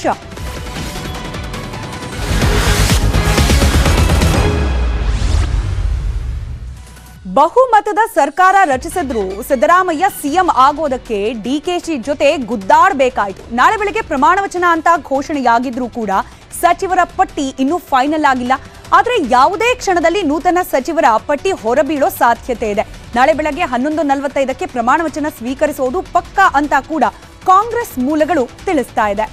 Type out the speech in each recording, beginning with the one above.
ಆಕ್ರೋಶ ಬಹುಮತದ ಸರ್ಕಾರ ರಚಿಸಿದ್ರು ಸಿದ್ದರಾಮಯ್ಯ ಸಿಎಂ ಆಗೋದಕ್ಕೆ ಡಿಕೆಶಿ ಜೊತೆ ಗುದ್ದಾಡಬೇಕಾಯಿತು. ನಾಳೆ ಬೆಳಗ್ಗೆ ಪ್ರಮಾಣ ವಚನ ಅಂತ ಘೋಷಣೆಯಾಗಿದ್ರೂ ಕೂಡ ಸಚಿವರ ಪಟ್ಟಿ ಇನ್ನೂ ಫೈನಲ್ ಆಗಿಲ್ಲ. ಆದರೆ ಯಾವುದೇ ಕ್ಷಣದಲ್ಲಿ ನೂತನ ಸಚಿವರ ಪಟ್ಟಿ ಹೊರಬೀಳೋ ಸಾಧ್ಯತೆ ಇದೆ. ನಾಳೆ ಬೆಳಗ್ಗೆ ಹನ್ನೊಂದು ನಲವತ್ತೈದಕ್ಕೆ ಪ್ರಮಾಣ ವಚನ ಸ್ವೀಕರಿಸೋದು ಪಕ್ಕಾ ಅಂತ ಕೂಡ ಕಾಂಗ್ರೆಸ್ ಮೂಲಗಳು ತಿಳಿಸ್ತಾ ಇದೆ.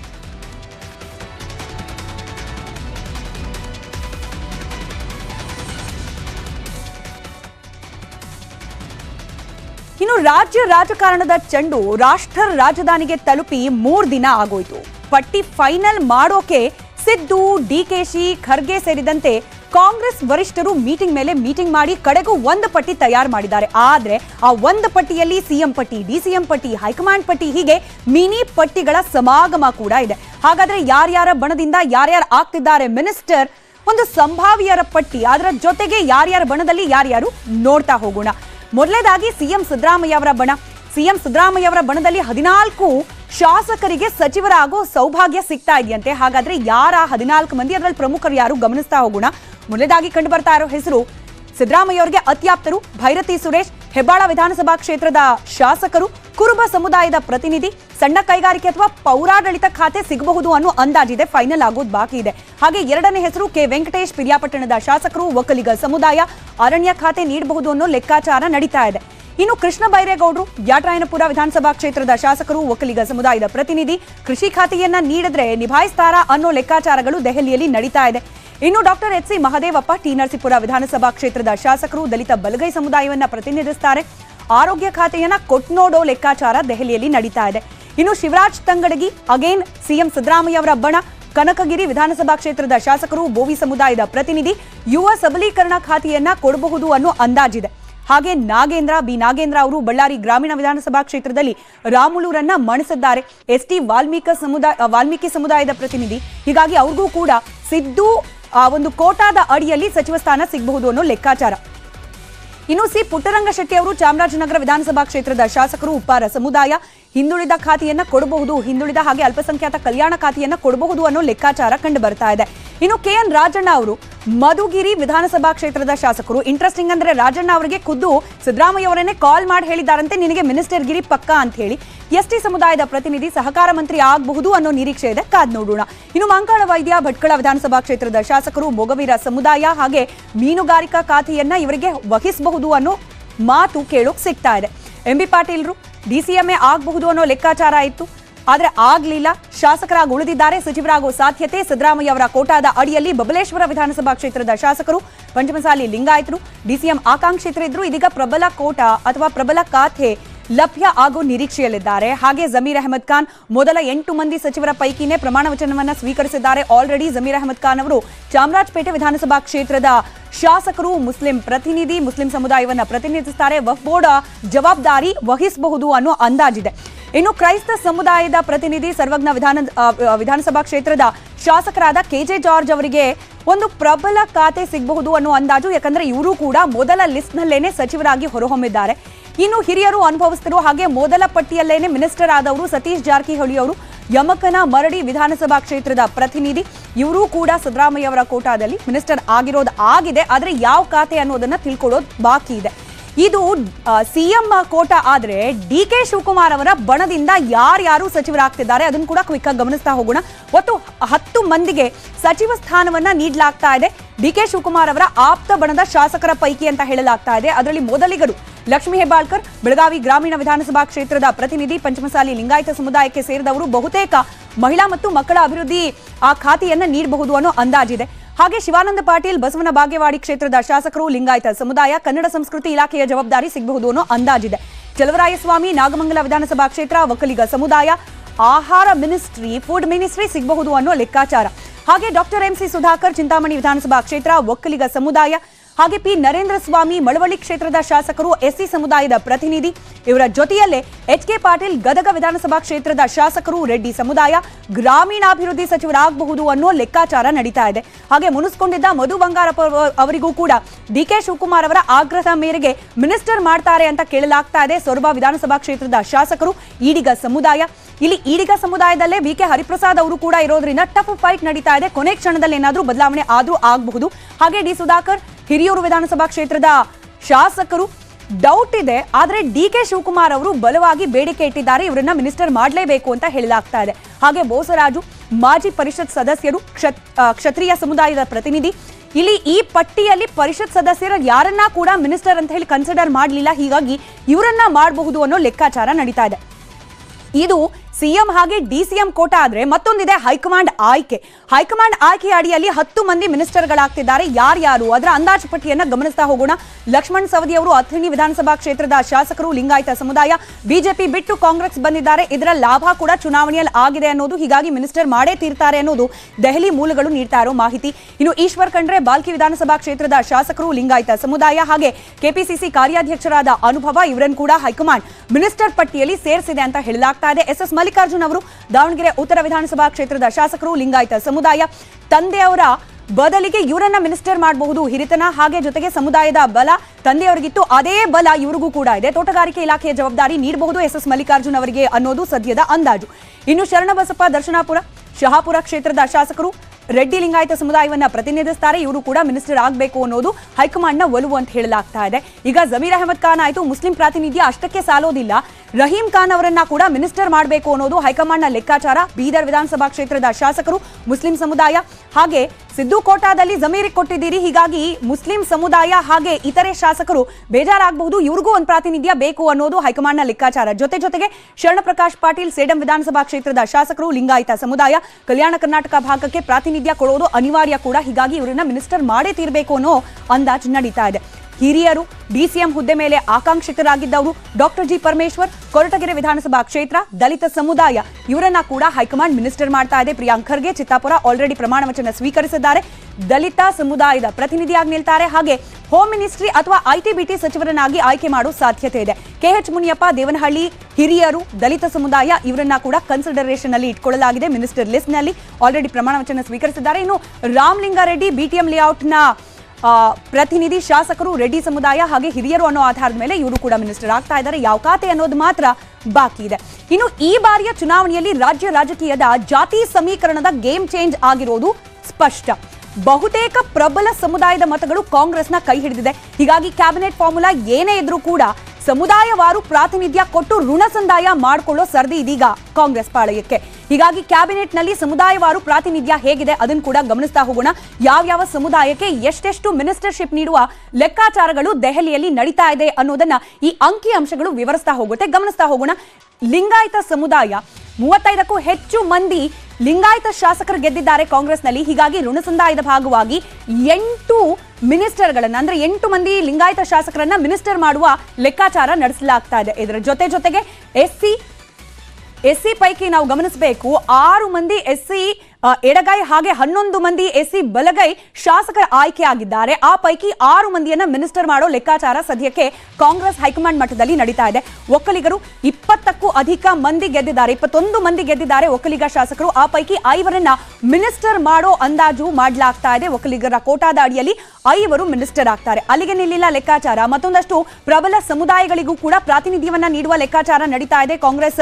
ಇನ್ನು ರಾಜ್ಯ ರಾಜಕಾರಣದ ಚೆಂಡು ರಾಷ್ಟ್ರ ರಾಜಧಾನಿಗೆ ತಲುಪಿ ಮೂರು ದಿನ ಆಗೋಯ್ತು. ಪಟ್ಟಿ ಫೈನಲ್ ಮಾಡೋಕೆ ಸಿದ್ದು ಡಿಕೆಶಿ ಖರ್ಗೆ ಸೇರಿದಂತೆ ಕಾಂಗ್ರೆಸ್ ವರಿಷ್ಠರು ಮೀಟಿಂಗ್ ಮೇಲೆ ಮೀಟಿಂಗ್ ಮಾಡಿ ಕಡೆಗೂ ಒಂದು ಪಟ್ಟಿ ತಯಾರು ಮಾಡಿದ್ದಾರೆ. ಆದ್ರೆ ಆ ಒಂದು ಪಟ್ಟಿಯಲ್ಲಿ ಸಿಎಂ ಪಟ್ಟಿ ಡಿಸಿಎಂ ಪಟ್ಟಿ, ಹೈಕಮಾಂಡ್ ಪಟ್ಟಿ ಹೀಗೆ ಮಿನಿ ಪಟ್ಟಿಗಳ ಸಮಾಗಮ ಕೂಡ ಇದೆ. ಹಾಗಾದ್ರೆ ಯಾರ್ಯಾರ ಬಣದಿಂದ ಯಾರ್ಯಾರು ಆಗ್ತಿದ್ದಾರೆ ಮಿನಿಸ್ಟರ್? ಒಂದು ಸಂಭಾವ್ಯರ ಪಟ್ಟಿ. ಅದರ ಜೊತೆಗೆ ಯಾರ್ಯಾರ ಬಣದಲ್ಲಿ ಯಾರ್ಯಾರು ನೋಡ್ತಾ ಹೋಗೋಣ. ಮೊದಲನೇದಾಗಿ ಸಿಎಂ ಸಿದ್ದರಾಮಯ್ಯ ಅವರ ಬಣ. ಸಿಎಂ ಸಿದ್ದರಾಮಯ್ಯ ಅವರ ಬಣದಲ್ಲಿ ಹದಿನಾಲ್ಕು ಶಾಸಕರಿಗೆ ಸಚಿವರಾಗೋ ಸೌಭಾಗ್ಯ ಸಿಗ್ತಾ ಇದೆಯಂತೆ. ಹಾಗಾದ್ರೆ ಯಾರ ಹದಿನಾಲ್ಕು ಮಂದಿ ಅದರಲ್ಲಿ ಪ್ರಮುಖರು ಯಾರು ಗಮನಿಸ್ತಾ ಹೋಗೋಣ. ಮೊದಲನೇದಾಗಿ ಕಂಡು ಬರ್ತಾ ಇರೋ ಹೆಸರು ಸಿದ್ದರಾಮಯ್ಯ ಅವರಿಗೆ ಅತ್ಯಾಪ್ತರು. ಭೈರತಿ ಸುರೇಶ್ ಹೆಬ್ಬಾಳ ವಿಧಾನಸಭಾ ಕ್ಷೇತ್ರದ ಶಾಸಕರು ಕುರುಬ ಸಮುದಾಯದ ಪ್ರತಿನಿಧಿ, ಸಣ್ಣ ಕೈಗಾರಿಕೆ ಅಥವಾ ಪೌರಾಡಳಿತ ಖಾತೆ ಸಿಗಬಹುದು ಅನ್ನೋ ಅಂದಾಜಿದೆ. ಫೈನಲ್ ಆಗೋದು ಬಾಕಿ ಇದೆ. ಹಾಗೆ ಎರಡನೇ ಹೆಸರು ಕೆ. ವೆಂಕಟೇಶ್ ಪಿರಿಯಾಪಟ್ಟಣದ ಶಾಸಕರು ಒಕ್ಕಲಿಗ ಸಮುದಾಯ ಅರಣ್ಯ ಖಾತೆ ನೀಡಬಹುದು ಅನ್ನೋ ಲೆಕ್ಕಾಚಾರ ನಡೀತಾ ಇದೆ. ಇನ್ನು ಕೃಷ್ಣ ಬೈರೇಗೌಡರು, ಯಾಟ್ರಾಯನಪುರ ವಿಧಾನಸಭಾ ಕ್ಷೇತ್ರದ ಶಾಸಕರು ಒಕ್ಕಲಿಗ ಸಮುದಾಯದ ಪ್ರತಿನಿಧಿ, ಕೃಷಿ ಖಾತೆಯನ್ನ ನೀಡಿದ್ರೆ ನಿಭಾಯಿಸ್ತಾರಾ ಅನ್ನೋ ಲೆಕ್ಕಾಚಾರಗಳು ದೆಹಲಿಯಲ್ಲಿ ನಡೀತಾ ಇದೆ. ಇನ್ನು doctor H C Mahadevappa T Narasipura ವಿಧಾನಸಭಾ ಕ್ಷೇತ್ರದ ಶಾಸಕರು ದಲಿತ ಬಲಗೈ ಸಮುದಾಯವನ್ನ ಪ್ರತಿನಿಧಿಸುತ್ತಾರೆ ಆರೋಗ್ಯ ಖಾತೆಯನ್ನ ಕೊಟ್ನೋಡೋ ಲೆಕ್ಕಾಚಾರ ದೆಹಲಿಯಲ್ಲಿ ನಡೀತಾ ಇದೆ. ಇನ್ನು ಶಿವರಾಜ್ ತಂಗಡಗಿ, ಅಗೇನ್ ಸಿಎಂ ಸಿದ್ದರಾಮಯ್ಯ ಅವರ ಬಣ, ಕನಕಗಿರಿ ವಿಧಾನಸಭಾ ಕ್ಷೇತ್ರದ ಶಾಸಕರು ಬೋವಿ ಸಮುದಾಯದ ಪ್ರತಿನಿಧಿ, ಯುವ ಸಬಲೀಕರಣ ಖಾತೆಯನ್ನ ಕೊಡಬಹುದು ಅನ್ನೋ ಅಂದಾಜಿದೆ. ಹಾಗೆ ನಾಗೇಂದ್ರ, ಬಿ ನಾಗೇಂದ್ರ ಅವರು ಬಳ್ಳಾರಿ ಗ್ರಾಮೀಣ ವಿಧಾನಸಭಾ ಕ್ಷೇತ್ರದಲ್ಲಿ ರಾಮುಲೂರನ್ನ ಮಣಿಸಿದ್ದಾರೆ. ಎಸ್ ಟಿ ವಾಲ್ಮೀಕ ಸಮುದಾಯ, ವಾಲ್ಮೀಕಿ ಸಮುದಾಯದ ಪ್ರತಿನಿಧಿ. ಹೀಗಾಗಿ ಅವ್ರಿಗೂ ಕೂಡ ಸಿದ್ದು ಆ ಒಂದು ಕೋಟಾದ ಅಡಿಯಲ್ಲಿ ಸಚಿವ ಸ್ಥಾನ ಸಿಗಬಹುದು ಅನ್ನೋ ಲೆಕ್ಕಾಚಾರ. ಇನ್ನು ಸಿ ಪುಟ್ಟರಂಗ ಶೆಟ್ಟಿ ಅವರು ಚಾಮರಾಜನಗರ ವಿಧಾನಸಭಾ ಕ್ಷೇತ್ರದ ಶಾಸಕರು ಉಪ್ಪಾರ ಸಮುದಾಯ ಹಿಂದುಳಿದ ಖಾತೆಯನ್ನ ಕೊಡಬಹುದು, ಹಿಂದುಳಿದ ಹಾಗೆ ಅಲ್ಪಸಂಖ್ಯಾತ ಕಲ್ಯಾಣ ಖಾತೆಯನ್ನ ಕೊಡಬಹುದು ಅನ್ನೋ ಲೆಕ್ಕಾಚಾರ ಕಂಡು ಬರ್ತಾ ಇದೆ. ಇನ್ನು ಕೆ ಎನ್ ರಾಜಣ್ಣ ಅವರು, ಮಧುಗಿರಿ ವಿಧಾನಸಭಾ ಕ್ಷೇತ್ರದ ಶಾಸಕರು. ಇಂಟ್ರೆಸ್ಟಿಂಗ್ ಅಂದ್ರೆ ರಾಜಣ್ಣ ಅವರಿಗೆ ಖುದ್ದು ಸಿದ್ದರಾಮಯ್ಯ ಅವರನ್ನೇ ಕಾಲ್ ಮಾಡಿ ಹೇಳಿದಾರಂತೆ ನಿನಗೆ ಮಿನಿಸ್ಟರ್ ಗಿರಿ ಪಕ್ಕ ಅಂತ ಹೇಳಿ. ಎಸ್ ಟಿ ಸಮುದಾಯದ ಪ್ರತಿನಿಧಿ, ಸಹಕಾರ ಮಂತ್ರಿ ಆಗಬಹುದು ಅನ್ನೋ ನಿರೀಕ್ಷೆ ಇದೆ, ಕಾದ್ ನೋಡೋಣ. ಇನ್ನು ಮಂಕಾಳ ವೈದ್ಯ ಭಟ್ಕಳ ವಿಧಾನಸಭಾ ಕ್ಷೇತ್ರದ ಶಾಸಕರು, ಮೊಗವೀರ ಸಮುದಾಯ ಹಾಗೆ ಮೀನುಗಾರಿಕಾ ಖಾತೆಯನ್ನ ಇವರಿಗೆ ವಹಿಸಬಹುದು ಅನ್ನೋ ಮಾತು ಕೇಳೋಕ್ ಸಿಗ್ತಾ ಇದೆ. ಎಂ ಬಿ ಪಾಟೀಲ್ರು ಡಿಸಿಎಂಎ ಆಗಬಹುದು ಅನ್ನೋ ಲೆಕ್ಕಾಚಾರ ಇತ್ತು. ಆದರೆ ಆಗಲಿಲ್ಲ. ಶಾಸಕರಾಗಿ ಉಳಿದಿದ್ದಾರೆ. ಸಚಿವರಾಗುವ ಸಾಧ್ಯತೆ. ಸಿದ್ದರಾಮಯ್ಯ ಅವರ ಕೋಟಾದ ಅಡಿಯಲ್ಲಿ ಬಬಲೇಶ್ವರ ವಿಧಾನಸಭಾ ಕ್ಷೇತ್ರದ ಶಾಸಕರು ಪಂಚಮಸಾಲಿ ಲಿಂಗಾಯತರು, ಡಿಸಿಎಂ ಆಕಾಂಕ್ಷಿತರಿದ್ರು ಇದೀಗ ಪ್ರಬಲ ಕೋಟ ಅಥವಾ ಪ್ರಬಲ ಖಾತೆ ಲಭ್ಯ ಆಗೋ ನಿರೀಕ್ಷೆಯಲ್ಲಿದ್ದಾರೆ. ಹಾಗೆ ಜಮೀರ್ ಅಹಮದ್ ಖಾನ್ ಮೊದಲ ಎಂಟು ಮಂದಿ ಸಚಿವರ ಪೈಕಿನೇ ಪ್ರಮಾಣ ವಚನವನ್ನು ಸ್ವೀಕರಿಸಿದ್ದಾರೆ. ಆಲ್ರೆಡಿ ಜಮೀರ್ ಅಹಮದ್ ಖಾನ್ ಅವರು ಚಾಮರಾಜಪೇಟೆ ವಿಧಾನಸಭಾ ಕ್ಷೇತ್ರದ ಶಾಸಕರು, ಮುಸ್ಲಿಂ ಪ್ರತಿನಿಧಿ, ಮುಸ್ಲಿಂ ಸಮುದಾಯವನ್ನು ಪ್ರತಿನಿಧಿಸುತ್ತಾರೆ ವಫ್ ಬೋರ್ಡ್ ಜವಾಬ್ದಾರಿ ವಹಿಸಬಹುದು ಅನ್ನೋ ಅಂದಾಜಿದೆ. ಇನ್ನು ಕ್ರೈಸ್ತ ಸಮುದಾಯದ ಪ್ರತಿನಿಧಿ, ಸರ್ವಜ್ಞ ವಿಧಾನ ವಿಧಾನಸಭಾ ಕ್ಷೇತ್ರದ ಶಾಸಕರಾದ ಕೆಜೆ ಜಾರ್ಜ್ ಅವರಿಗೆ ಒಂದು ಪ್ರಬಲ ಖಾತೆ ಸಿಗಬಹುದು ಅನ್ನೋ ಅಂದಾಜು. ಯಾಕಂದ್ರೆ ಇವರು ಕೂಡ ಮೊದಲ ಲಿಸ್ಟ್ನಲ್ಲೇನೆ ಸಚಿವರಾಗಿ ಹೊರಹೊಮ್ಮಿದ್ದಾರೆ. ಇನ್ನು ಹಿರಿಯರು ಅನುಭವಿಸಿದರು ಹಾಗೆ ಮೊದಲ ಪಟ್ಟಿಯಲ್ಲೇನೆ ಮಿನಿಸ್ಟರ್ ಆದವರು ಸತೀಶ್ ಜಾರಕಿಹೊಳಿ ಅವರು. ಯಮಕನ ಮರಡಿ ವಿಧಾನಸಭಾ ಕ್ಷೇತ್ರದ ಪ್ರತಿನಿಧಿ. ಇವರು ಕೂಡ ಸಿದ್ದರಾಮಯ್ಯ ಅವರ ಕೋಟಾದಲ್ಲಿ ಮಿನಿಸ್ಟರ್ ಆಗಿರೋದು ಆಗಿದೆ, ಆದರೆ ಯಾವ ಖಾತೆ ಅನ್ನೋದನ್ನ ತಿಳ್ಕೊಳ್ಳೋದು ಬಾಕಿ ಇದೆ. ಇದು ಸಿಎಂ ಕೋಟಾ ಆದರೆ ಡಿ ಕೆ ಶಿವಕುಮಾರ್ ಅವರ ಬಣದಿಂದ ಯಾರ್ಯಾರು ಸಚಿವರಾಗ್ತಿದ್ದಾರೆ ಅದನ್ನು ಕೂಡ ಕ್ವಿಕ್ ಆಗಿ ಗಮನಿಸ್ತಾ ಹೋಗೋಣ. ಒಟ್ಟು ಹತ್ತು ಮಂದಿಗೆ ಸಚಿವ ಸ್ಥಾನವನ್ನ ನೀಡಲಾಗ್ತಾ ಇದೆ. ಡಿ ಕೆ ಶಿವಕುಮಾರ್ ಅವರ ಆಪ್ತ ಬಣದ ಶಾಸಕರ ಪೈಕಿ ಅಂತ ಹೇಳಲಾಗ್ತಾ ಇದೆ. ಅದರಲ್ಲಿ ಮೊದಲಿಗರು ಲಕ್ಷ್ಮೀ ಹೆಬ್ಬಾಳ್ಕರ್, ಬೆಳಗಾವಿ ಗ್ರಾಮೀಣ ವಿಧಾನಸಭಾ ಕ್ಷೇತ್ರದ ಪ್ರತಿನಿಧಿ ಪಂಚಮಸಾಲಿ ಲಿಂಗಾಯತ ಸಮುದಾಯಕ್ಕೆ ಸೇರಿದವರು ಬಹುತೇಕ ಮಹಿಳಾ ಮತ್ತು ಮಕ್ಕಳ ಅಭಿವೃದ್ಧಿ ಆ ಖಾತೆಯನ್ನ ನೀಡಬಹುದು ಅನ್ನೋ ಅಂದಾಜಿದೆ. ಹಾಗೆ ಶಿವಾನಂದ ಪಾಟೀಲ್ ಬಸವನ ಬಾಗೇವಾಡಿ ಕ್ಷೇತ್ರದ ಶಾಸಕರು ಲಿಂಗಾಯತ ಸಮುದಾಯ ಕನ್ನಡ ಸಂಸ್ಕೃತಿ ಇಲಾಖೆಯ ಜವಾಬ್ದಾರಿ ಸಿಗಬಹುದು ಅನ್ನೋ ಅಂದಾಜಿದೆ. ಚಲವರಾಯಸ್ವಾಮಿ, ನಾಗಮಂಗಲ ವಿಧಾನಸಭಾ ಕ್ಷೇತ್ರ ಒಕ್ಕಲಿಗ ಸಮುದಾಯ, ಆಹಾರ ಮಿನಿಸ್ಟ್ರಿ, ಫುಡ್ ಮಿನಿಸ್ಟ್ರಿ ಸಿಗಬಹುದು ಅನ್ನೋ ಲೆಕ್ಕಾಚಾರ. ಹಾಗೆ ಡಾಕ್ಟರ್ ಎಂಸಿ ಸುಧಾಕರ್ ಚಿಂತಾಮಣಿ ವಿಧಾನಸಭಾ ಕ್ಷೇತ್ರ ಒಕ್ಕಲಿಗ ಸಮುದಾಯ ಹಾಗೆ ಪಿ ನರೇಂದ್ರ ಸ್ವಾಮಿ ಮಳವಳ್ಳಿ ಕ್ಷೇತ್ರದ ಶಾಸಕರು ಎಸ್ಸಿ ಸಮುದಾಯದ ಪ್ರತಿನಿಧಿ. ಇವರ ಜೊತೆಯಲ್ಲೇ ಎಚ್ ಕೆ ಪಾಟೀಲ್ ಗದಗ ವಿಧಾನಸಭಾ ಕ್ಷೇತ್ರದ ಶಾಸಕರು ರೆಡ್ಡಿ ಸಮುದಾಯ, ಗ್ರಾಮೀಣಾಭಿವೃದ್ಧಿ ಸಚಿವರಾಗಬಹುದು ಅನ್ನೋ ಲೆಕ್ಕಾಚಾರ ನಡೀತಾ ಇದೆ. ಹಾಗೆ ಮುನಿಸ್ಕೊಂಡಿದ್ದ ಮಧು ಬಂಗಾರಪ್ಪ ಅವರಿಗೂ ಕೂಡ ಡಿ ಕೆ ಶಿವಕುಮಾರ್ ಅವರ ಆಗ್ರಹ ಮೇರೆಗೆ ಮಿನಿಸ್ಟರ್ ಮಾಡ್ತಾರೆ ಅಂತ ಕೇಳಲಾಗ್ತಾ ಇದೆ. ಸೊರಬ ವಿಧಾನಸಭಾ ಕ್ಷೇತ್ರದ ಶಾಸಕರು ಈಡಿಗ ಸಮುದಾಯ. ಇಲ್ಲಿ ಈಡಿಗ ಸಮುದಾಯದಲ್ಲೇ ಬಿ ಕೆ ಹರಿಪ್ರಸಾದ್ ಅವರು ಕೂಡ ಇರೋದ್ರಿಂದ ಟಫ್ ಫೈಟ್ ನಡೀತಾ ಇದೆ. ಕೊನೆ ಕ್ಷಣದಲ್ಲಿ ಏನಾದರೂ ಬದಲಾವಣೆ ಆದರೂ ಆಗಬಹುದು. ಹಾಗೆ ಡಿ ಸುಧಾಕರ್ ಹಿರಿಯೂರು ವಿಧಾನಸಭಾ ಕ್ಷೇತ್ರದ ಶಾಸಕರು ಡೌಟ್ ಇದೆ. ಆದರೆ ಡಿ ಕೆ ಶಿವಕುಮಾರ್ ಅವರು ಬಲವಾಗಿ ಬೇಡಿಕೆ ಇಟ್ಟಿದ್ದಾರೆ. ಇವರನ್ನ ಮಿನಿಸ್ಟರ್ ಮಾಡಲೇಬೇಕು ಅಂತ ಹೇಳಲಾಗ್ತಾ ಇದೆ. ಹಾಗೆ ಬೋಸರಾಜು, ಮಾಜಿ ಪರಿಷತ್ ಸದಸ್ಯರು, ಕ್ಷತ್- ಕ್ಷತ್ರಿಯ ಸಮುದಾಯದ ಪ್ರತಿನಿಧಿ, ಇಲ್ಲಿ ಈ ಪಟ್ಟಿಯಲ್ಲಿ ಪರಿಷತ್ ಸದಸ್ಯರ ಯಾರನ್ನ ಕೂಡ ಮಿನಿಸ್ಟರ್ ಅಂತ ಹೇಳಿ ಕನ್ಸಿಡರ್ ಮಾಡಲಿಲ್ಲ. ಹೀಗಾಗಿ ಇವರನ್ನ ಮಾಡಬಹುದು ಅನ್ನೋ ಲೆಕ್ಕಾಚಾರ ನಡೀತಾ ಇದೆ. ಇದು ಸಿಎಂ ಹಾಗೆ ಡಿಸಿಎಂ ಕೋಟಾ ಆದ್ರೆ ಮತ್ತೊಂದಿದೆ ಹೈಕಮಾಂಡ್ ಆಯ್ಕೆ. ಹೈಕಮಾಂಡ್ ಆಯ್ಕೆ ಅಡಿಯಲ್ಲಿ ಹತ್ತು ಮಂದಿ ಮಿನಿಸ್ಟರ್ಗಳಾಗ್ತಿದ್ದಾರೆ. ಯಾರ್ಯಾರು? ಅದರ ಅಂದಾಜು ಪಟ್ಟಿಯನ್ನ ಗಮನಿಸ್ತಾ ಹೋಗೋಣ. ಲಕ್ಷ್ಮಣ್ ಸವದಿ ಅವರು ಅಥಣಿ ವಿಧಾನಸಭಾ ಕ್ಷೇತ್ರದ ಶಾಸಕರು, ಲಿಂಗಾಯತ ಸಮುದಾಯ, ಬಿಜೆಪಿ ಬಿಟ್ಟು ಕಾಂಗ್ರೆಸ್ ಬಂದಿದ್ದಾರೆ. ಇದರ ಲಾಭ ಕೂಡ ಚುನಾವಣೆಯಲ್ಲಿ ಆಗಿದೆ ಅನ್ನೋದು ಹೀಗಾಗಿ ಮಿನಿಸ್ಟರ್ ಮಾಡೇ ತೀರ್ತಾರೆ ಅನ್ನೋದು ದೆಹಲಿ ಮೂಲಗಳು ನೀಡ್ತಾ ಇರೋ ಮಾಹಿತಿ. ಇನ್ನು ಈಶ್ವರ್ ಖಂಡ್ರೆ ಬಾಲ್ಕಿ ವಿಧಾನಸಭಾ ಕ್ಷೇತ್ರದ ಶಾಸಕರು, ಲಿಂಗಾಯತ ಸಮುದಾಯ ಹಾಗೆ ಕೆಪಿಸಿಸಿ ಕಾರ್ಯಾಧ್ಯಕ್ಷರಾದ ಅನುಭವ ಇವರನ್ನು ಕೂಡ ಹೈಕಮಾಂಡ್ ಮಿನಿಸ್ಟರ್ ಪಟ್ಟಿಯಲ್ಲಿ ಸೇರಿಸಿದೆ ಅಂತ ಹೇಳಲಾಗ್ತಾ ಇದೆ. ಎಸ್ ಎಸ್ ಮಲ್ಲಿಕಾರ್ಜುನ್ ಅವರು ದಾವಣಗೆರೆ ಉತ್ತರ ವಿಧಾನಸಭಾ ಕ್ಷೇತ್ರದ ಶಾಸಕರು, ಲಿಂಗಾಯತ ಸಮುದಾಯ ತಂದೆಯವರ ಬದಲಿಗೆ ಇವರನ್ನ ಮಿನಿಸ್ಟರ್ ಮಾಡಬಹುದು ಹಿರಿತನ, ಹಾಗೆ ಜೊತೆಗೆ ಸಮುದಾಯದ ಬಲ ತಂದೆಯವರಿಗಿತ್ತು, ಅದೇ ಬಲ ಇವರಿಗೂ ಕೂಡ ಇದೆ. ತೋಟಗಾರಿಕೆ ಇಲಾಖೆಯ ಜವಾಬ್ದಾರಿ ನೀಡಬಹುದು ಎಸ್ ಎಸ್ ಮಲ್ಲಿಕಾರ್ಜುನ್ ಅವರಿಗೆ ಅನ್ನೋದು ಸದ್ಯದ ಅಂದಾಜು. ಇನ್ನು ಶರಣಬಸಪ್ಪ ದರ್ಶನಾಪುರ, ಶಹಾಪುರ ಕ್ಷೇತ್ರದ ಶಾಸಕರು, ರೆಡ್ಡಿ ಲಿಂಗಾಯತ ಸಮುದಾಯವನ್ನ ಪ್ರತಿನಿಧಿಸ್ತಾರೆ, ಇವರು ಕೂಡ ಮಿನಿಸ್ಟರ್ ಆಗಬೇಕು ಅನ್ನೋದು ಹೈಕಮಾಂಡ್ನ ಒಲವು ಅಂತ ಹೇಳಲಾಗ್ತಾ ಇದೆ. ಈಗ ಜಮೀರ್ ಅಹಮದ್ ಖಾನ್ ಆಯಿತು, ಮುಸ್ಲಿಂ ಪ್ರಾತಿನಿಧ್ಯ ಅಷ್ಟಕ್ಕೆ ಸಾಲೋದಿಲ್ಲ. ರಹೀಂ ಖಾನ್ ಅವರನ್ನ ಕೂಡ ಮಿನಿಸ್ಟರ್ ಮಾಡಬೇಕು ಅನ್ನೋದು ಹೈಕಮಾಂಡ್ನ ಲೆಕ್ಕಾಚಾರ. ಬೀದರ್ ವಿಧಾನಸಭಾ ಕ್ಷೇತ್ರದ ಶಾಸಕರು, ಮುಸ್ಲಿಂ ಸಮುದಾಯ ಹಾಗೆ ಸಿದ್ದು ಕೋಟಾದಲ್ಲಿ ಜಮೀರಿಗೆ ಕೊಟ್ಟಿದ್ದೀರಿ. ಹೀಗಾಗಿ ಮುಸ್ಲಿಂ ಸಮುದಾಯ ಹಾಗೆ ಇತರೆ ಶಾಸಕರು ಬೇಜಾರಾಗಬಹುದು. ಇವ್ರಿಗೂ ಒಂದು ಪ್ರಾತಿನಿಧ್ಯ ಬೇಕು ಅನ್ನೋದು ಹೈಕಮಾಂಡ್ನ ಲೆಕ್ಕಾಚಾರ. ಜೊತೆ ಜೊತೆಗೆ ಶರಣಪ್ರಕಾಶ್ ಪಾಟೀಲ್, ಸೇಡಂ ವಿಧಾನಸಭಾ ಕ್ಷೇತ್ರದ ಶಾಸಕರು, ಲಿಂಗಾಯತ ಸಮುದಾಯ, ಕಲ್ಯಾಣ ಕರ್ನಾಟಕ ಭಾಗಕ್ಕೆ ಪ್ರಾತಿನಿಧ್ಯ ಕೊಡುವುದು ಅನಿವಾರ್ಯ ಕೂಡ. ಹೀಗಾಗಿ ಇವರನ್ನ ಮಿನಿಸ್ಟರ್ ಮಾಡೇ ತೀರಬೇಕು ಅನ್ನೋ ಅಂದಾಜು ನಡೀತಾ ಇದೆ. ಹಿರಿಯರು, ಡಿಸಿಎಂ ಹುದ್ದೆ ಮೇಲೆ ಆಕಾಂಕ್ಷಿತರಾಗಿದ್ದವರು ಡಾಕ್ಟರ್ ಜಿ ಪರಮೇಶ್ವರ್, ಕೊರಟಗೆರೆ ವಿಧಾನಸಭಾ ಕ್ಷೇತ್ರ, ದಲಿತ ಸಮುದಾಯ, ಇವರನ್ನ ಕೂಡ ಹೈಕಮಾಂಡ್ ಮಿನಿಸ್ಟರ್ ಮಾಡ್ತಾ ಇದೆ. ಪ್ರಿಯಾಂಕ್ ಖರ್ಗೆ ಚಿತ್ತಾಪುರ ಆಲ್ರೆಡಿ ಪ್ರಮಾಣ ವಚನ ಸ್ವೀಕರಿಸಿದ್ದಾರೆ. ದಲಿತ ಸಮುದಾಯದ ಪ್ರತಿನಿಧಿಯಾಗಿ ನಿಲ್ತಾರೆ. ಹಾಗೆ ಹೋಮ್ ಮಿನಿಸ್ಟ್ರಿ ಅಥವಾ ಐಟಿ ಬಿಟಿ ಸಚಿವರನ್ನಾಗಿ ಆಯ್ಕೆ ಮಾಡೋ ಸಾಧ್ಯತೆ ಇದೆ. ಕೆಎಚ್ ಮುನಿಯಪ್ಪ, ದೇವನಹಳ್ಳಿ ಹಿರಿಯರು, ದಲಿತ ಸಮುದಾಯ, ಇವರನ್ನ ಕೂಡ ಕನ್ಸಿಡರೇಷನ್ ಅಲ್ಲಿ ಇಟ್ಕೊಳ್ಳಲಾಗಿದೆ. ಮಿನಿಸ್ಟರ್ ಲಿಸ್ಟ್ನಲ್ಲಿ ಆಲ್ರೆಡಿ ಪ್ರಮಾಣ ವಚನ ಸ್ವೀಕರಿಸಿದ್ದಾರೆ. ಇನ್ನು ರಾಮಲಿಂಗಾರೆಡ್ಡಿ ಬಿಟಿಎಂ ಲೇಔಟ್ನ ಪ್ರತಿನಿಧಿ ಶಾಸಕರು, ರೆಡ್ಡಿ ಸಮುದಾಯ ಹಾಗೆ ಹಿರಿಯರು ಅನ್ನೋ ಆಧಾರದ ಮೇಲೆ ಇವರು ಕೂಡ ಮಿನಿಸ್ಟರ್ ಆಗ್ತಾ ಇದ್ದಾರೆ. ಯಾವ ಖಾತೆ ಅನ್ನೋದು ಮಾತ್ರ ಬಾಕಿ ಇದೆ. ಇನ್ನು ಈ ಬಾರಿಯ ಚುನಾವಣೆಯಲ್ಲಿ ರಾಜ್ಯ ರಾಜಕೀಯದ ಜಾತಿ ಸಮೀಕರಣದ ಗೇಮ್ ಚೇಂಜ್ ಆಗಿರೋದು ಸ್ಪಷ್ಟ. ಬಹುತೇಕ ಪ್ರಬಲ ಸಮುದಾಯದ ಮತಗಳು ಕಾಂಗ್ರೆಸ್ನ ಕೈ ಹಿಡಿದಿದೆ. ಹೀಗಾಗಿ ಕ್ಯಾಬಿನೆಟ್ ಫಾರ್ಮುಲಾ ಏನೇ ಇದ್ರೂ ಕೂಡ ಸಮುದಾಯವಾರು ಪ್ರಾತಿನಿಧ್ಯ ಕೊಟ್ಟು ಋಣ ಸಂದಾಯ ಮಾಡಿಕೊಳ್ಳೋ ಸರದಿ ಇದೀಗ ಕಾಂಗ್ರೆಸ್ ಪಾಳಯಕ್ಕೆ. ಹೀಗಾಗಿ ಕ್ಯಾಬಿನೆಟ್ನಲ್ಲಿ ಸಮುದಾಯವಾರು ಪ್ರಾತಿನಿಧ್ಯ ಹೇಗಿದೆ ಅದನ್ನು ಕೂಡ ಗಮನಿಸ್ತಾ ಹೋಗೋಣ. ಯಾವ್ಯಾವ ಸಮುದಾಯಕ್ಕೆ ಎಷ್ಟೆಷ್ಟು ಮಿನಿಸ್ಟರ್ಶಿಪ್ ನೀಡುವ ಲೆಕ್ಕಾಚಾರಗಳು ದೆಹಲಿಯಲ್ಲಿ ನಡೀತಾ ಇದೆ ಅನ್ನೋದನ್ನ ಈ ಅಂಕಿ ಅಂಶಗಳು ವಿವರಿಸ್ತಾ ಹೋಗುತ್ತೆ. ಗಮನಿಸ್ತಾ ಹೋಗೋಣ. ಲಿಂಗಾಯತ ಸಮುದಾಯ, ಮೂವತ್ತೈದಕ್ಕೂ ಹೆಚ್ಚು ಮಂದಿ ಲಿಂಗಾಯತ ಶಾಸಕರು ಗೆದ್ದಿದ್ದಾರೆ ಕಾಂಗ್ರೆಸ್ನಲ್ಲಿ. ಹೀಗಾಗಿ ಋಣಸಂದಾಯದ ಭಾಗವಾಗಿ ಎಂಟು ಮಿನಿಸ್ಟರ್ಗಳನ್ನ, ಅಂದ್ರೆ ಎಂಟು ಮಂದಿ ಲಿಂಗಾಯತ ಶಾಸಕರನ್ನ ಮಿನಿಸ್ಟರ್ ಮಾಡುವ ಲೆಕ್ಕಾಚಾರ ನಡೆಸಲಾಗ್ತಾ ಇದೆ. ಇದರ ಜೊತೆ ಜೊತೆಗೆ ಎಸ್ ಸಿ ಎಸ್ ಸಿ ಪೈಕಿ ನಾವು ಗಮನಿಸಬೇಕು, ಆರು ಮಂದಿ ಎಸ್ ಸಿ ಎಡಗೈ ಹಾಗೆ ಹನ್ನೊಂದು ಮಂದಿ ಎಸಿ ಬಲಗೈ ಶಾಸಕರ ಆಯ್ಕೆಯಾಗಿದ್ದಾರೆ. ಆ ಪೈಕಿ ಆರು ಮಂದಿಯನ್ನ ಮಿನಿಸ್ಟರ್ ಮಾಡೋ ಲೆಕ್ಕಾಚಾರ ಸದ್ಯಕ್ಕೆ ಕಾಂಗ್ರೆಸ್ ಹೈಕಮಾಂಡ್ ಮಟ್ಟದಲ್ಲಿ ನಡೀತಾ ಇದೆ. ಒಕ್ಕಲಿಗರು ಇಪ್ಪತ್ತಕ್ಕೂ ಅಧಿಕ ಮಂದಿ ಗೆದ್ದಿದ್ದಾರೆ. ಇಪ್ಪತ್ತೊಂದು ಮಂದಿ ಗೆದ್ದಿದ್ದಾರೆ ಒಕ್ಕಲಿಗ ಶಾಸಕರು. ಆ ಪೈಕಿ ಐವರನ್ನ ಮಿನಿಸ್ಟರ್ ಮಾಡೋ ಅಂದಾಜು ಮಾಡಲಾಗ್ತಾ ಇದೆ. ಒಕ್ಕಲಿಗರ ಕೋಟಾದ ಅಡಿಯಲ್ಲಿ ಐವರು ಮಿನಿಸ್ಟರ್ ಆಗ್ತಾರೆ. ಅಲ್ಲಿಗೆ ನಿಲ್ಲಿಲ್ಲ ಲೆಕ್ಕಾಚಾರ. ಮತ್ತೊಂದಷ್ಟು ಪ್ರಬಲ ಸಮುದಾಯಗಳಿಗೂ ಕೂಡ ಪ್ರಾತಿನಿಧ್ಯವನ್ನ ನೀಡುವ ಲೆಕ್ಕಾಚಾರ ನಡೀತಾ ಇದೆ. ಕಾಂಗ್ರೆಸ್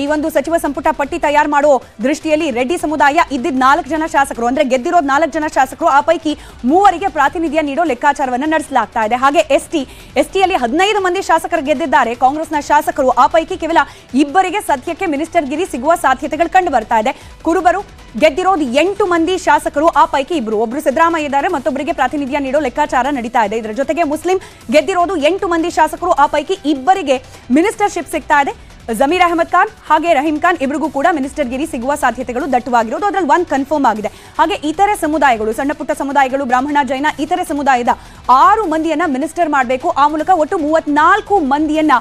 ಈ ಒಂದು ಸಚಿವ ಸಂಪುಟ ಪಟ್ಟಿ ತಯಾರು ಮಾಡೋ ದೃಷ್ಟಿಯಲ್ಲಿ ರೆಡ್ಡಿ ಸಮುದಾಯ ಇದ್ದಿದ್ದ ನಾಲ್ಕು ಜನ ಶಾಸಕರು, ಅಂದ್ರೆ ಗೆದ್ದಿರೋದು ನಾಲ್ಕು ಜನ ಶಾಸಕರು, ಆ ಪೈಕಿ ಮೂವರಿಗೆ ಪ್ರಾತಿನಿಧ್ಯ ನೀಡೋ ಲೆಕ್ಕಾಚಾರವನ್ನು ನಡೆಸಲಾಗ್ತಾ ಇದೆ. ಹಾಗೆ ಎಸ್ ಟಿ ಎಸ್ ಟಿಯಲ್ಲಿ ಹದಿನೈದು ಮಂದಿ ಶಾಸಕರು ಗೆದ್ದಿದ್ದಾರೆ. ಕಾಂಗ್ರೆಸ್ನ ಶಾಸಕರು ಆ ಪೈಕಿ ಕೇವಲ ಇಬ್ಬರಿಗೆ ಸದ್ಯಕ್ಕೆ ಮಿನಿಸ್ಟರ್ ಗಿರಿ ಸಿಗುವ ಸಾಧ್ಯತೆಗಳು ಕಂಡು ಬರ್ತಾ ಇದೆ. ಕುರುಬರು ಗೆದ್ದಿರೋದು ಎಂಟು ಮಂದಿ ಶಾಸಕರು, ಆ ಪೈಕಿ ಇಬ್ಬರು ಒಬ್ರು ಸಿದ್ದರಾಮಯ್ಯ ಇದ್ದಾರೆ ಮತ್ತೊಬ್ಬರಿಗೆ ಪ್ರಾತಿನಿಧ್ಯ ನೀಡೋ ಲೆಕ್ಕಾಚಾರ ನಡೀತಾ ಇದೆ. ಇದರ ಜೊತೆಗೆ ಮುಸ್ಲಿಂ ಗೆದ್ದಿರೋದು ಎಂಟು ಮಂದಿ ಶಾಸಕರು, ಆ ಪೈಕಿ ಇಬ್ಬರಿಗೆ ಮಿನಿಸ್ಟರ್ಶಿಪ್ ಸಿಗ್ತಾ ಇದೆ. ಜಮೀರ್ ಅಹಮದ್ ಖಾನ್ ಹಾಗೆ ರಹೀಂ ಖಾನ್ ಇಬ್ಬರಿಗೂ ಕೂಡ ಮಿನಿಸ್ಟರ್ ಗಿರಿ ಸಿಗುವ ಸಾಧ್ಯತೆಗಳು ದಟ್ಟವಾಗಿರೋದು. ಅದರಲ್ಲಿ ಒಂದು ಕನ್ಫರ್ಮ್ ಆಗಿದೆ. ಹಾಗೆ ಇತರೆ ಸಮುದಾಯಗಳು, ಸಣ್ಣ ಪುಟ್ಟ ಸಮುದಾಯಗಳು, ಬ್ರಾಹ್ಮಣ, ಜೈನ ಇತರೆ ಸಮುದಾಯದ ಆರು ಮಂದಿಯನ್ನ ಮಿನಿಸ್ಟರ್ ಮಾಡಬೇಕು. ಆ ಮೂಲಕ ಒಟ್ಟು ಮೂವತ್ನಾಲ್ಕು ಮಂದಿಯನ್ನ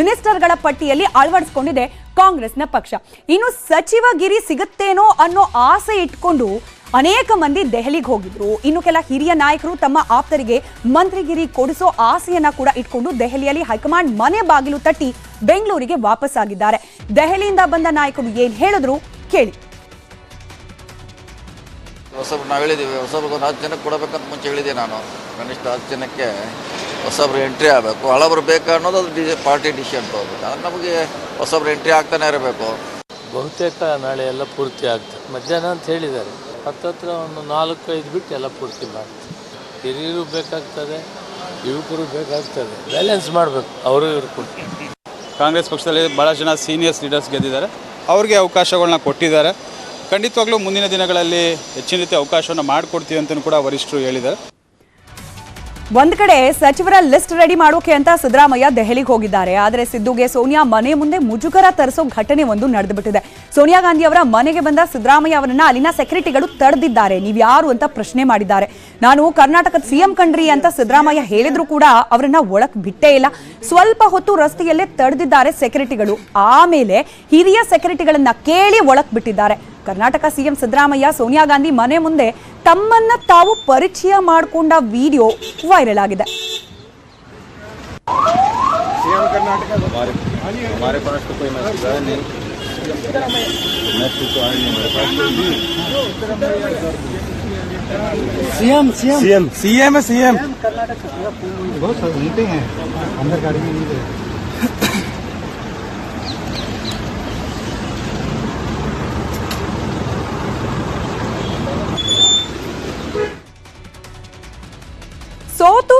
ಮಿನಿಸ್ಟರ್ಗಳ ಪಟ್ಟಿಯಲ್ಲಿ ಅಳವಡಿಸಿಕೊಂಡಿದೆ ಕಾಂಗ್ರೆಸ್ನ ಪಕ್ಷ. ಇನ್ನು ಸಚಿವ ಗಿರಿ ಸಿಗುತ್ತೇನೋ ಅನ್ನೋ ಆಸೆ ಇಟ್ಕೊಂಡು ಅನೇಕ ಮಂದಿ ದೆಹಲಿಗೆ ಹೋಗಿದ್ರು. ಇನ್ನು ಕೆಲ ಹಿರಿಯ ನಾಯಕರು ತಮ್ಮ ಆಪ್ತರಿಗೆ ಮಂತ್ರಿಗಿರಿ ಕೊಡಿಸೋ ಆಸೆಯನ್ನ ಕೂಡ ಇಟ್ಕೊಂಡು ದೆಹಲಿಯಲ್ಲಿ ಹೈಕಮಾಂಡ್ ಮನೆ ಬಾಗಿಲು ತಟ್ಟಿ ಬೆಂಗಳೂರಿಗೆ ವಾಪಸ್ ಆಗಿದ್ದಾರೆ. ದೆಹಲಿಯಿಂದ ಬಂದ ನಾಯಕರು ಏನ್ ಹೇಳಿದ್ರು ಕೇಳಿ. ಹೊಸಬ್ರು ನಾವು ಹೇಳಿದ್ದೀವಿ ಹೊಸಬ್ರಿಗೆ ಒಂದು ಹತ್ತು ಜನಕ್ಕೆ ಕೊಡಬೇಕಂತ ಮುಂಚೆ ಹೇಳಿದೆ ನಾನು. ಕನಿಷ್ಠ ಹತ್ತು ಜನಕ್ಕೆ ಹೊಸಬ್ರು ಎಂಟ್ರಿ ಆಗಬೇಕು. ಹಳಬ್ರು ಬೇಕಾ ಅನ್ನೋದು ಅದು ಡಿ ಪಾರ್ಟಿ ಡಿಸಿಷನ್ ತೊಗೋಬೇಕು ಅದು ನಮಗೆ ಹೊಸಬ್ರು ಎಂಟ್ರಿ ಆಗ್ತಾನೆ ಇರಬೇಕು. ಬಹುತೇಕ ನಾಳೆ ಎಲ್ಲ ಪೂರ್ತಿ ಆಗ್ತದೆ. ಮಧ್ಯಾಹ್ನ ಅಂತ ಹೇಳಿದ್ದಾರೆ. ಹತ್ತತ್ರ ಒಂದು ನಾಲ್ಕು ಐದು ಬಿಟ್ಟು ಎಲ್ಲ ಪೂರ್ತಿ ಮಾಡ್ತೀವಿ ಹಿರಿಯರು ಬೇಕಾಗ್ತದೆ, ಯುವಕರು ಬೇಕಾಗ್ತದೆ. ಬ್ಯಾಲೆನ್ಸ್ ಮಾಡಬೇಕು, ಅವರು ಇವರು ಕೊಟ್ಟು ಕಾಂಗ್ರೆಸ್ ಪಕ್ಷದಲ್ಲಿ ಭಾಳ ಜನ ಸೀನಿಯರ್ಸ್ ಲೀಡರ್ಸ್ ಗೆದ್ದಿದ್ದಾರೆ. ಅವ್ರಿಗೆ ಅವಕಾಶಗಳನ್ನ ಕೊಟ್ಟಿದ್ದಾರೆ. ಖಂಡಿತವಾಗ್ಲೂ ಮುಂದಿನ ದಿನಗಳಲ್ಲಿ ಹೆಚ್ಚಿನ ರೀತಿ ಅವಕಾಶವನ್ನು ಮಾಡಿಕೊಡ್ತೀವಿ ಅಂತಲೂ ಕೂಡ ವರಿಷ್ಠರು ಹೇಳಿದ್ದಾರೆ. ಒಂದ್ ಕಡೆ ಸಚಿವರ ಲಿಸ್ಟ್ ರೆಡಿ ಮಾಡೋಕೆ ಅಂತ ಸಿದ್ದರಾಮಯ್ಯ ದೆಹಲಿಗೆ ಹೋಗಿದ್ದಾರೆ. ಆದರೆ ಸಿದ್ದುಗೆ ಸೋನಿಯಾ ಮನೆ ಮುಂದೆ ಮುಜುಗರ ತರಿಸೋ ಘಟನೆ ಒಂದು ನಡೆದು ಬಿಟ್ಟಿದೆ ಸೋನಿಯಾ ಗಾಂಧಿ ಅವರ ಮನೆಗೆ ಬಂದ ಸಿದ್ದರಾಮಯ್ಯ ಅವರನ್ನ ಅಲ್ಲಿನ ಸೆಕ್ರೆಟರಿಗಳು ತಡೆದಿದ್ದಾರೆ. ನೀವು ಯಾರು ಅಂತ ಪ್ರಶ್ನೆ ಮಾಡಿದ್ದಾರೆ. ನಾನು ಕರ್ನಾಟಕದ ಸಿಎಂ ಕಂಡ್ರಿ ಅಂತ ಸಿದ್ದರಾಮಯ್ಯ ಹೇಳಿದ್ರು ಕೂಡ ಅವರನ್ನ ಒಳಕ್ ಬಿಟ್ಟೇ ಇಲ್ಲ. ಸ್ವಲ್ಪ ಹೊತ್ತು ರಸ್ತೆಯಲ್ಲೇ ತಡೆದಿದ್ದಾರೆ ಸೆಕ್ರೆಟರಿಗಳು. ಆಮೇಲೆ ಹಿರಿಯ ಸೆಕ್ರೆಟರಿಗಳನ್ನ ಕೇಳಿ ಒಳಕ್ ಬಿಟ್ಟಿದ್ದಾರೆ. ಕರ್ನಾಟಕ ಸಿಎಂ ಸಿದ್ದರಾಮಯ್ಯ ಸೋನಿಯಾ ಗಾಂಧಿ ಮನೆ ಮುಂದೆ ತಮ್ಮನ್ನ ತಾವು ಪರಿಚಯ ಮಾಡಿಕೊಂಡ ವಿಡಿಯೋ ವೈರಲ್ ಆಗಿದೆ सीएम सीएम सीएम है सीएम बहुत उनके हैं अंदर गाड़ी में नहीं गए